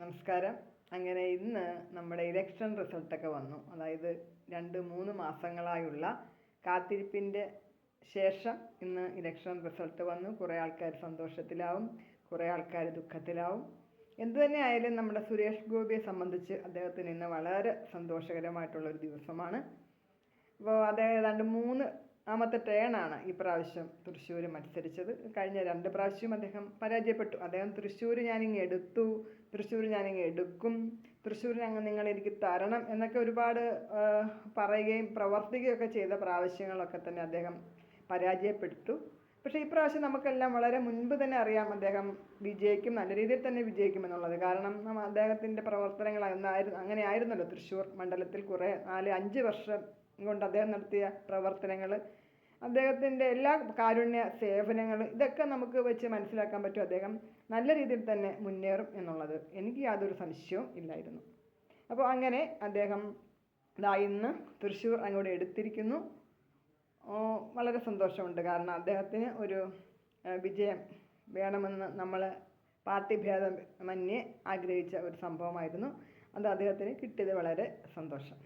നമസ്കാരം. അങ്ങനെ ഇന്ന് നമ്മുടെ ഇലക്ഷൻ റിസൾട്ടൊക്കെ വന്നു. അതായത് രണ്ട് മൂന്ന് മാസങ്ങളായുള്ള കാത്തിരിപ്പിന്റെ ശേഷം ഇന്ന് ഇലക്ഷൻ റിസൾട്ട് വന്നു. കുറേ ആൾക്കാർ സന്തോഷത്തിലാവും കുറേ ആൾക്കാർ ദുഃഖത്തിലാവും. എന്തു തന്നെ ആയാലും നമ്മുടെ സുരേഷ് ഗോപിയെ സംബന്ധിച്ച് അദ്ദേഹത്തിന് ഇന്ന് വളരെ സന്തോഷകരമായിട്ടുള്ള ഒരു ദിവസമാണ്. അപ്പോൾ അതായത് രണ്ട് മൂന്ന് ആമത്തെ ടേണാണ് ഈ പ്രാവശ്യം തൃശ്ശൂർ മത്സരിച്ചത്. കഴിഞ്ഞ രണ്ട് പ്രാവശ്യവും അദ്ദേഹം പരാജയപ്പെട്ടു. അദ്ദേഹം തൃശ്ശൂർ ഞാനിങ്ങ് എടുത്തു. തൃശ്ശൂർ ഞാനിങ്ങ് എടുക്കും. തൃശ്ശൂരിന് അങ്ങ് നിങ്ങൾ എനിക്ക് തരണം എന്നൊക്കെ ഒരുപാട് പറയുകയും പ്രവർത്തിക്കുകയൊക്കെ ചെയ്ത പ്രാവശ്യങ്ങളൊക്കെ തന്നെ അദ്ദേഹം പരാജയപ്പെട്ടു. പക്ഷേ പ്രാവശ്യം നമുക്കെല്ലാം വളരെ മുൻപ് തന്നെ അറിയാം അദ്ദേഹം വിജയിക്കും നല്ല രീതിയിൽ തന്നെ വിജയിക്കും എന്നുള്ളത്. കാരണം നമ്മ അദ്ദേഹത്തിന്റെ പ്രവർത്തനങ്ങൾ അന്നായിരുന്നു അങ്ങനെ ആയിരുന്നല്ലോ തൃശ്ശൂർ മണ്ഡലത്തിൽ കുറേ നാല് അഞ്ച് വർഷം കൊണ്ട് അദ്ദേഹം നടത്തിയ പ്രവർത്തനങ്ങൾ. അദ്ദേഹത്തിന്റെ എല്ലാ കാരുണ്യ സേവനങ്ങളും ഇതൊക്കെ നമുക്ക് വെച്ച് മനസ്സിലാക്കാൻ പറ്റും. അദ്ദേഹം നല്ല രീതിയിൽ തന്നെ മുന്നേറും എന്നുള്ളത്. എനിക്ക് യാതൊരു സംശയവും ഇല്ലായിരുന്നു. അപ്പോൾ അങ്ങനെ അദ്ദേഹം ഇതാ ഇന്ന് തൃശ്ശൂർ അങ്ങോട്ട് എടുത്തിരിക്കുന്നു. വളരെ സന്തോഷമുണ്ട്. കാരണം അദ്ദേഹത്തിന് ഒരു വിജയം വേണമെന്ന് നമ്മൾ പാർട്ടി ഭേദമന്യേ ആഗ്രഹിച്ച ഒരു സംഭവമായിരുന്നു. അത് അദ്ദേഹത്തിന് കിട്ടിയത് വളരെ സന്തോഷം.